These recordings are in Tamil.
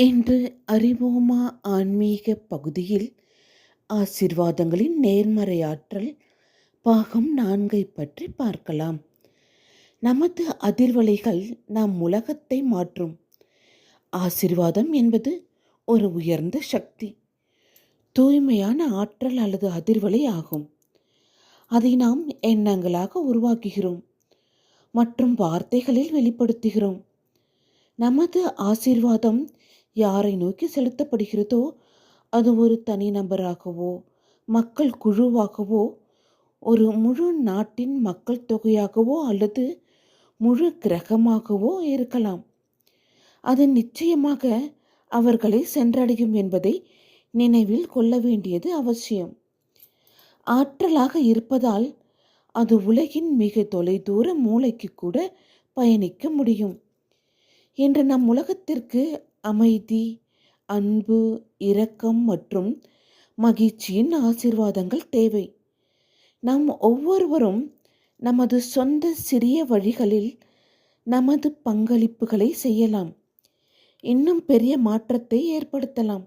இன்று அறிவோமா ஆன்மீக பகுதியில்? ஆசிர்வாதங்களின் நேர்மறையாற்றல் பாகம் நான்கை பற்றி பார்க்கலாம். நமது அதிர்வலைகள் நம் உலகத்தை மாற்றும். ஆசிர்வாதம் என்பது ஒரு உயர்ந்த சக்தி. தூய்மையான ஆற்றல் அல்லது அதிர்வலை ஆகும். அதை நாம் எண்ணங்களாக உருவாக்குகிறோம். மற்றும் வார்த்தைகளில் வெளிப்படுத்துகிறோம். நமது ஆசீர்வாதம் யாரை நோக்கி செலுத்தப்படுகிறதோ அது ஒரு தனிநபராகவோ மக்கள் குழுவாகவோ ஒரு முழு நாட்டின் மக்கள் தொகையாகவோ அல்லது முழு கிரகமாகவோ இருக்கலாம். அது நிச்சயமாக அவர்களை சென்றடையும் என்பதை நினைவில் கொள்ள வேண்டியது அவசியம். ஆற்றலாக இருப்பதால் அது உலகின் மிக தொலைதூர மூளைக்கு கூட பயணிக்க முடியும். இன்று நம் உலகத்திற்கு அமைதி அன்பு இரக்கம் மற்றும் மகிழ்ச்சியின் ஆசிர்வாதங்கள் தேவை. நாம் ஒவ்வொருவரும் நமது சொந்த சிறிய வழிகளில் நமது பங்களிப்புகளை செய்யலாம். இன்னும் பெரிய மாற்றத்தை ஏற்படுத்தலாம்.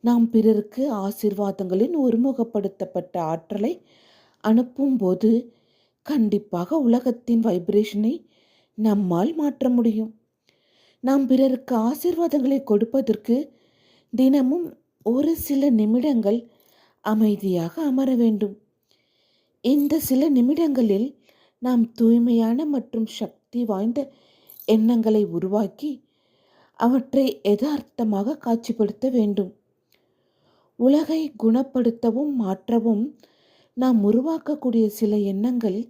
நாம் பிறருக்கு ஆசிர்வாதங்களின் ஒருமுகப்படுத்தப்பட்ட ஆற்றலை அனுப்பும்போது கண்டிப்பாக உலகத்தின் வைப்ரேஷனை நம்மால் மாற்ற முடியும். நாம் பிறருக்கு ஆசிர்வாதங்களை கொடுப்பதற்கு தினமும் ஒரு சில நிமிடங்கள் அமைதியாக அமர வேண்டும். இந்த சில நிமிடங்களில் நாம் தூய்மையான மற்றும் சக்தி வாய்ந்த எண்ணங்களை உருவாக்கி அவற்றை யதார்த்தமாக காட்சிப்படுத்த வேண்டும். உலகை குணப்படுத்தவும் மாற்றவும் நாம் உருவாக்கக்கூடிய சில எண்ணங்கள்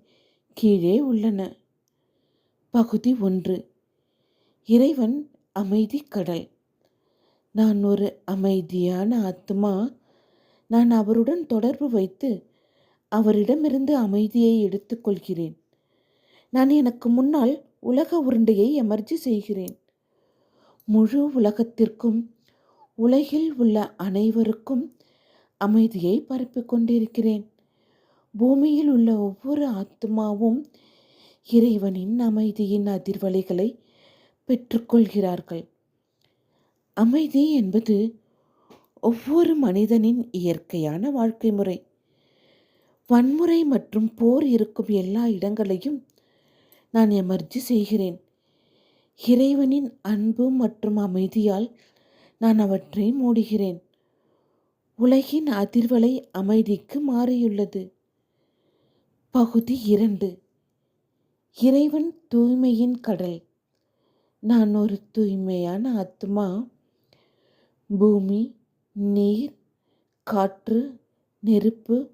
கீழே உள்ளன. பகுதி ஒன்று. இறைவன் அமைதி கடல். நான் ஒரு அமைதியான ஆத்மா. நான் அவருடன் தொடர்பு வைத்து அவரிடமிருந்து அமைதியை எடுத்துக்கொள்கிறேன் நான் எனக்கு முன்னால் உலக உருண்டையை எமர்ஜி செய்கிறேன். முழு உலகத்திற்கும் உலகில் உள்ள அனைவருக்கும் அமைதியை பரப்பிக் கொண்டிருக்கிறேன். பூமியில் உள்ள ஒவ்வொரு ஆத்மாவும் இறைவனின் அமைதியின் அதிர்வலைகளை பெற்றுக்கொள்கிறார்கள். அமைதி என்பது ஒவ்வொரு மனிதனின் இயற்கையான வாழ்க்கை முறை. வன்முறை மற்றும் போர் இருக்கும் எல்லா இடங்களையும் நான் எமர்ஜி செய்கிறேன். இறைவனின் அன்பு மற்றும் அமைதியால் நான் அவற்றை மூடுகிறேன். உலகின் அதிர்வலை அமைதிக்கு மாறியுள்ளது. பகுதி இரண்டு. இறைவன் தூய்மையின் கடல். நான் ஒரு தூய்மையான ஆத்மா. பூமி நீர் காற்று நெருப்பு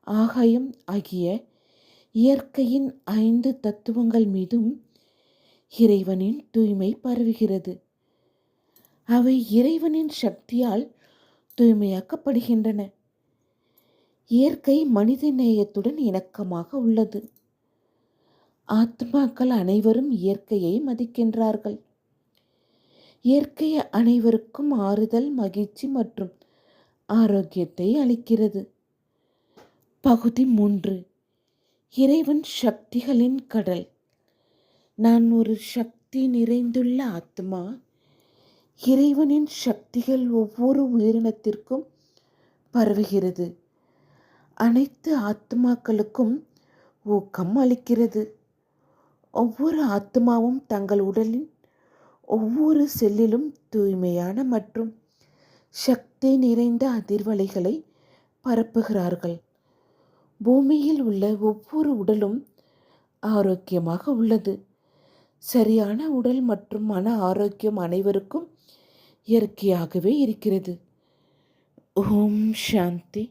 ஆகாயம் ஆகிய இயற்கையின் ஐந்து தத்துவங்கள் மீதும் இறைவனின் தூய்மை பரவுகிறது. அவை இறைவனின் சக்தியால் தூய்மையாக்கப்படுகின்றன. இயற்கை மனித நேயத்துடன் இணக்கமாக உள்ளது. ஆத்மாக்கள் அனைவரும் இயற்கையை மதிக்கின்றார்கள். இயற்கை அனைவருக்கும் ஆறுதல் மகிழ்ச்சி மற்றும் ஆரோக்கியத்தை அளிக்கிறது. பகுதி மூன்று. இறைவன் சக்திகளின் கடல். நான் ஒரு சக்தி நிறைந்துள்ள ஆத்மா. இறைவனின் சக்திகள் ஒவ்வொரு உயிரினத்திற்கும் பரவுகிறது. அனைத்து ஆத்மாக்களுக்கும் ஊக்கம் அளிக்கிறது. ஒவ்வொரு ஆத்மாவும் தங்கள் உடலின் ஒவ்வொரு செல்லிலும் தூய்மையான மற்றும் சக்தி நிறைந்த அதிர்வலைகளை பரப்புகிறார்கள். பூமியில் உள்ள ஒவ்வொரு உடலும் ஆரோக்கியமாக உள்ளது. சரியான உடல் மற்றும் மன ஆரோக்கியம் அனைவருக்கும் இயற்கையாகவே இருக்கிறது. ஓம் சாந்தி.